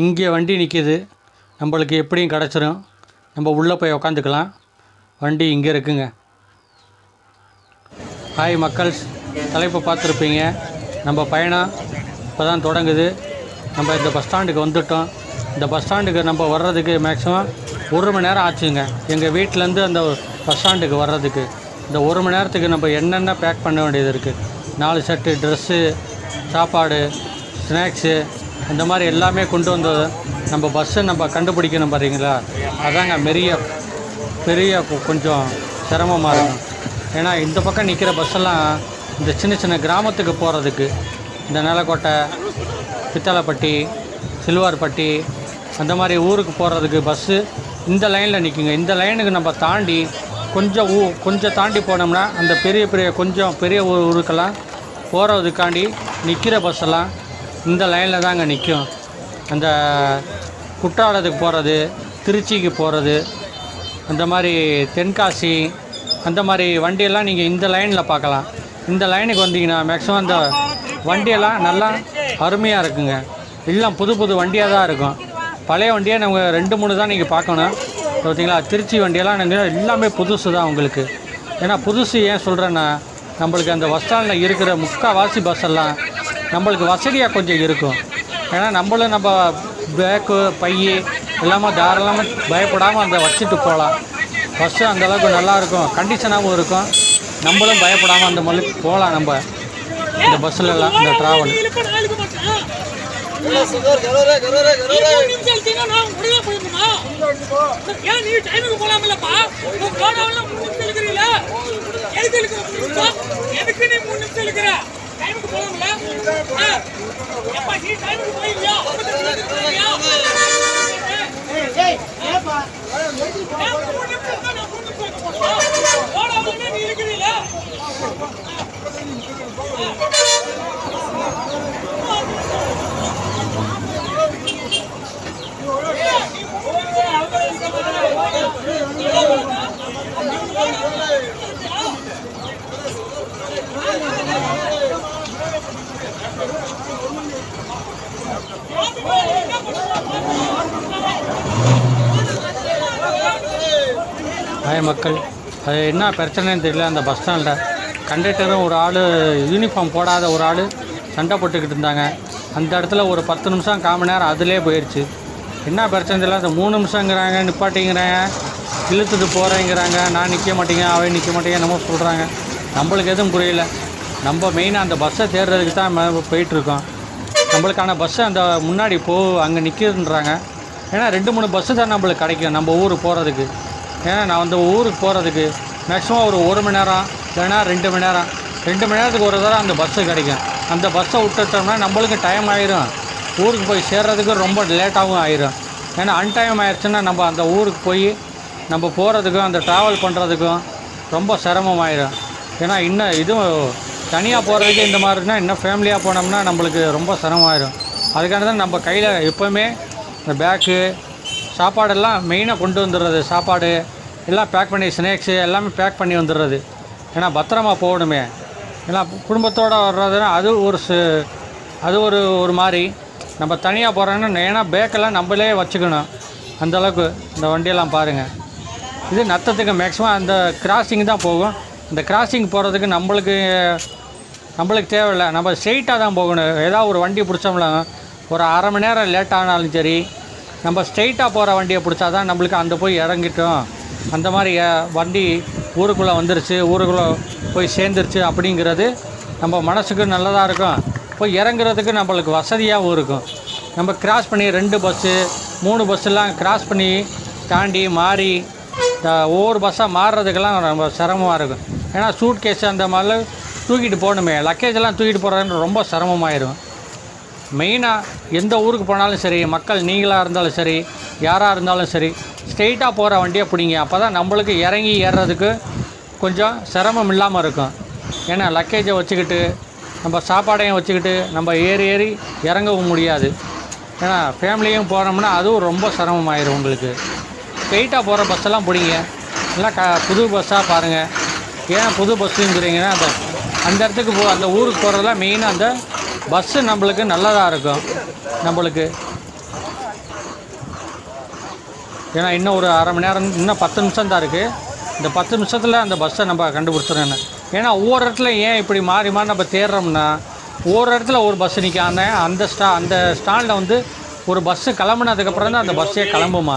இங்கே வண்டி நிற்கிது நம்மளுக்கு எப்படியும் கிடச்சிரும். நம்ம உள்ளே போய் உக்காந்துக்கலாம். வண்டி இங்கே இருக்குங்க. ஹாய் மக்கள் தலைப்பை பார்த்துருப்பீங்க. நம்ம பயணம் இப்போ தான் தொடங்குது. நம்ம இந்த பஸ் ஸ்டாண்டுக்கு வந்துட்டோம். இந்த பஸ் ஸ்டாண்டுக்கு நம்ம வர்றதுக்கு மேக்ஸிமம் ஒரு மணி நேரம் ஆச்சுங்க. எங்கள் வீட்டிலேருந்து அந்த பஸ் ஸ்டாண்டுக்கு வர்றதுக்கு. இந்த ஒரு மணி நேரத்துக்கு நம்ம என்னென்ன பேக் பண்ண வேண்டியது இருக்குது நாலு செட்டு ட்ரெஸ்ஸு சாப்பாடு ஸ்நாக்ஸு இந்த மாதிரி எல்லாமே கொண்டு வந்தது. நம்ம பஸ்ஸை நம்ம கண்டுபிடிக்கணும் பார்த்தீங்களா அதாங்க பெரிய பெரிய கொஞ்சம் சிரமமாக இருக்கும். ஏன்னா இந்த பக்கம் நிற்கிற பஸ்ஸெல்லாம் இந்த சின்ன சின்ன கிராமத்துக்கு போகிறதுக்கு இந்த நிலக்கோட்டை பித்தளைப்பட்டி சில்வார்பட்டி அந்த மாதிரி ஊருக்கு போகிறதுக்கு பஸ்ஸு இந்த லைனில் நிற்குங்க இந்த லைனுக்கு நம்ம தாண்டி கொஞ்சம் ஊ கொஞ்சம் தாண்டி போனோம்னா அந்த பெரிய பெரிய கொஞ்சம் பெரிய ஊர் ஊருக்கெல்லாம் போகிறதுக்காண்டி நிற்கிற பஸ்ஸெல்லாம் இந்த லைனில் தாங்க நிற்கும் அந்த குற்றாலத்துக்கு போகிறது திருச்சிக்கு போகிறது அந்த மாதிரி தென்காசி அந்த மாதிரி வண்டியெல்லாம் நீங்கள் இந்த லைனில் பார்க்கலாம். இந்த லைனுக்கு வந்தீங்கன்னா மேக்ஸிமம் அந்த வண்டியெல்லாம் நல்லா அருமையாக இருக்குங்க. எல்லாம் புது புது வண்டியாக தான் இருக்கும். பழைய வண்டியை நம்ம ரெண்டு மூணு தான் நீங்கள் பார்க்கணும். பார்த்தீங்களா? திருச்சி வண்டியெல்லாம் நீங்கள் எல்லாமே புதுசு தான் உங்களுக்கு. ஏன்னா புதுசு ஏன் சொல்கிறேன்னா நம்மளுக்கு அந்த பஸ் ஸ்டாண்டில் இருக்கிற முக்கால்வாசி பஸ் எல்லாம் நம்மளுக்கு வசதியாக கொஞ்சம் இருக்கும். ஏன்னா நம்மளும் நம்ம பேக்கு பை எல்லாமே தாராளமாக பயப்படாமல் அந்த வச்சுட்டு போகலாம். பஸ்ஸு அந்தளவுக்கு நல்லாயிருக்கும் கண்டிஷனாகவும் இருக்கும். நம்மளும் பயப்படாமல் அந்த மாதிரி போகலாம் நம்ம. இந்த பஸ்ஸிலலாம் இந்த ட்ராவல் மூணு நீ மூணு நிமிஷம் இருக்கிற டைமுக்கு போகணும்ல ஆ? எப்பா, நீ டைமுக்கு போயிடுவியா? ஐம்பத்தஞ்சு நிமிஷத்துக்கு போயிடுவியா? ஏன் மூணு நிமிஷம் இருந்தா நான் மூணு நிமிஷம் இருக்க போறேனா? கோடாவுலயே நீ இழுக்கிறீல்ல? மக்கள். அது என்ன பிரச்சனைன்னு தெரியல அந்த பஸ் ஸ்டாண்டில் கண்டக்டரும் ஒரு ஆள் யூனிஃபார்ம் போடாத ஒரு ஆள் சண்டை போட்டுக்கிட்டு இருந்தாங்க. அந்த இடத்துல ஒரு பத்து நிமிஷம் கால் மணி நேரம் அதிலே போயிடுச்சு என்ன பிரச்சனை தெரியல அந்த மூணு நிமிஷங்கிறாங்க நிப்பாட்டிங்கிறாங்க இழுத்துட்டு போகிறேங்கிறாங்க நான் நிற்க மாட்டேங்க அவன் நிற்க மாட்டேங்க என்னமோ சொல்கிறாங்க நம்மளுக்கு எதுவும் புரியல. நம்ம மெயினாக அந்த பஸ்ஸை தேடுறதுக்கு தான் போயிட்டுருக்கோம். நம்மளுக்கான பஸ்ஸு அந்த முன்னாடி போ அங்கே நிற்கிதுன்றாங்க ஏன்னா ரெண்டு மூணு பஸ்ஸு தான் நம்மளுக்கு கிடைக்கும் நம்ம ஊர் போகிறதுக்கு ஏன்னா நான் அந்த ஊருக்கு போகிறதுக்கு மேக்ஸிமம் ஒரு ஒரு மணி நேரம் இல்லைன்னா ரெண்டு மணி நேரம். ரெண்டு மணி நேரத்துக்கு ஒரு தடவை அந்த பஸ்ஸு கிடைக்கும். அந்த பஸ்ஸை விட்டுட்டோம்னா நம்மளுக்கு டைம் ஆயிரும். ஊருக்கு போய் சேர்றதுக்கு ரொம்ப லேட்டாகவும் ஆயிரும். ஏன்னா அன்டைம் ஆயிடுச்சுன்னா நம்ம அந்த ஊருக்கு போய் நம்ம போகிறதுக்கும் அந்த ட்ராவல் பண்ணுறதுக்கும் ரொம்ப சிரமமாயிரும் ஏன்னா இன்னும் இதுவும் தனியாக போகிறதுக்கு இந்த மாதிரினா இன்னும் ஃபேமிலியாக போனோம்னா நம்மளுக்கு ரொம்ப சிரமமாயிரும் அதுக்காக தான் நம்ம கையில் எப்போவுமே இந்த பேக்கு சாப்பாடெல்லாம் மெயினாக கொண்டு வந்துடுறது. சாப்பாடு எல்லாம் பேக் பண்ணி ஸ்நாக்ஸு எல்லாமே பேக் பண்ணி வந்துடுறது. ஏன்னா பத்திரமா போகணுமே. ஏன்னா குடும்பத்தோடு வர்றதுன்னா அது ஒரு சு- அது ஒரு ஒரு மாதிரி. நம்ம தனியாக போகிறோன்னா ஏன்னா பேக்கெல்லாம் நம்மளே வச்சுக்கணும். அந்தளவுக்கு இந்த வண்டியெல்லாம் பாருங்கள் இது நத்தத்துக்கு மேக்ஸிமம் அந்த கிராசிங் தான் போகும். இந்த கிராசிங் போகிறதுக்கு நம்மளுக்கு நம்மளுக்கு தேவையில்லை. நம்ம ஸ்ட்ரெயிட்டாக தான் போகணும். ஏதாவது ஒரு வண்டி பிடிச்சோம்னா ஒரு அரை மணி நேரம் லேட் ஆனாலும் சரி நம்ம ஸ்ட்ரெயிட்டாக போகிற வண்டியை பிடிச்சா தான் நம்மளுக்கு அந்த போய் இறங்கிட்டோம். அந்த மாதிரி வண்டி ஊருக்குள்ளே வந்துருச்சு ஊருக்குள்ளே போய் சேர்ந்துருச்சு அப்படிங்கிறது நம்ம மனசுக்கு நல்லதாக இருக்கும். போய் இறங்குறதுக்கு நம்மளுக்கு வசதியாகவும் இருக்கும். நம்ம கிராஸ் பண்ணி ரெண்டு பஸ்ஸு மூணு பஸ்ஸெல்லாம் கிராஸ் பண்ணி தாண்டி மாறி ஒவ்வொரு பஸ்ஸாக மாறுறதுக்கெல்லாம் ரொம்ப சிரமமாக இருக்கும். ஏன்னா சூட் கேஸ் அந்த மாதிரிலாம் தூக்கிட்டு போகணுமே. லக்கேஜெல்லாம் தூக்கிட்டு போகிறதுன்னு ரொம்ப சிரமமாயிரும். மெயினாக எந்த ஊருக்கு போனாலும் சரி மக்கள் நீங்களாக இருந்தாலும் சரி யாராக இருந்தாலும் சரி ஸ்ட்ரெயிட்டாக போகிற வண்டியை பிடிங்க. அப்போ தான் நம்மளுக்கு இறங்கி ஏறுறதுக்கு கொஞ்சம் சிரமம் இல்லாமல் இருக்கும். ஏன்னா லக்கேஜை வச்சுக்கிட்டு நம்ம சாப்பாடையும் வச்சுக்கிட்டு நம்ம ஏறி ஏறி இறங்கவும் முடியாது. ஏன்னா ஃபேமிலியும் போனோம்னா அதுவும் ரொம்ப சிரமமாயிரும் உங்களுக்கு. ஸ்ட்ரெயிட்டாக போகிற பஸ்ஸெல்லாம் பிடிங்க. நல்லா க புது பஸ்ஸாக பாருங்கள் ஏன் புது பஸ்ஸுங்கிறீங்கன்னா அந்த அந்த இடத்துக்கு போ அந்த ஊருக்கு போகிறதெல்லாம் மெயினாக அந்த பஸ்ஸு நம்மளுக்கு நல்லதாக இருக்கும். நம்மளுக்கு. ஏன்னா இன்னும் ஒரு அரை மணி நேரம் இன்னும் பத்து நிமிஷம் தான் இருக்குது இந்த பத்து நிமிஷத்தில் அந்த பஸ்ஸை நம்ம கண்டுபிடிச்சிடணும் ஏன்னா ஒவ்வொரு இடத்துல ஏன் இப்படி மாறி மாறி நம்ம தேடுறோம்னா ஒவ்வொரு இடத்துல ஒரு பஸ்ஸு நிற்காம அந்த ஸ்டா அந்த ஸ்டாண்டில் வந்து ஒரு பஸ்ஸு கிளம்புனதுக்கப்புறம் தான் அந்த பஸ்ஸே கிளம்புமா?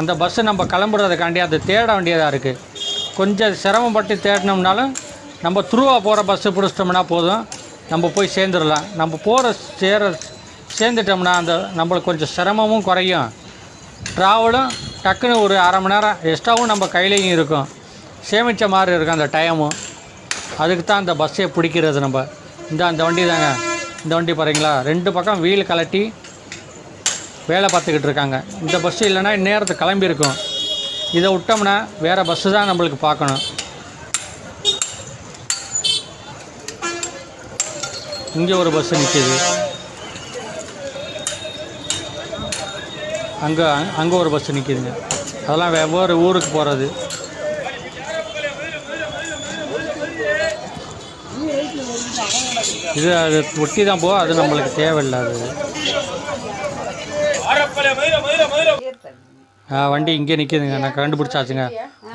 அந்த பஸ்ஸு நம்ம கிளம்புறதுக்காண்டி அதை தேட வேண்டியதாக இருக்குது கொஞ்சம் சிரமப்பட்டு தேடினோம்னாலும் நம்ம த்ரூவாக போகிற பஸ்ஸு பிடிச்சிட்டோம்னா போதும். நம்ம போய் சேர்ந்துடலாம். நம்ம போகிற சேர சேர்ந்துட்டோம்னா அந்த நம்மளுக்கு கொஞ்சம் சிரமமும் குறையும். ட்ராவலும் டக்குன்னு ஒரு அரை மணி நேரம் எக்ஸ்ட்ராவும் நம்ம கையிலையும் இருக்கும். சேமித்த மாதிரி இருக்கும் அந்த டைமும் அதுக்கு தான் அந்த பஸ்ஸே பிடிக்கிறது நம்ம. இந்த அந்த வண்டி தாங்க. இந்த வண்டி பாருங்களா. ரெண்டு பக்கம் வீல் கலட்டி வேலை பார்த்துக்கிட்டு இருக்காங்க. இந்த பஸ்ஸு இல்லைன்னா இந்நேரத்துக்கு கிளம்பியிருக்கும். இதை விட்டோம்னா வேறு பஸ்ஸு தான் நம்மளுக்கு பார்க்கணும். இங்கே ஒரு பஸ்ஸு நிற்கிது அங்கே அங்கே ஒரு பஸ்ஸு நிற்கிதுங்க அதெல்லாம் வெவ்வேறு ஊருக்கு போகிறது இது அது ஒட்டி தான் போ அது நம்மளுக்கு தேவையில்லாது. வண்டி இங்கே நிற்கிதுங்க நான் கண்டுபிடிச்சாச்சுங்க.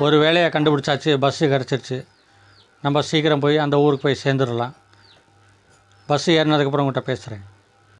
ஒரு வேலையை கண்டுபிடிச்சாச்சு. பஸ்ஸு கிடச்சிருச்சு நம்ம சீக்கிரம் போய் அந்த ஊருக்கு போய் சேர்ந்துடலாம். பஸ்ஸு ஏறினதுக்கப்புறம் உங்கள்கிட்ட பேசுகிறேன்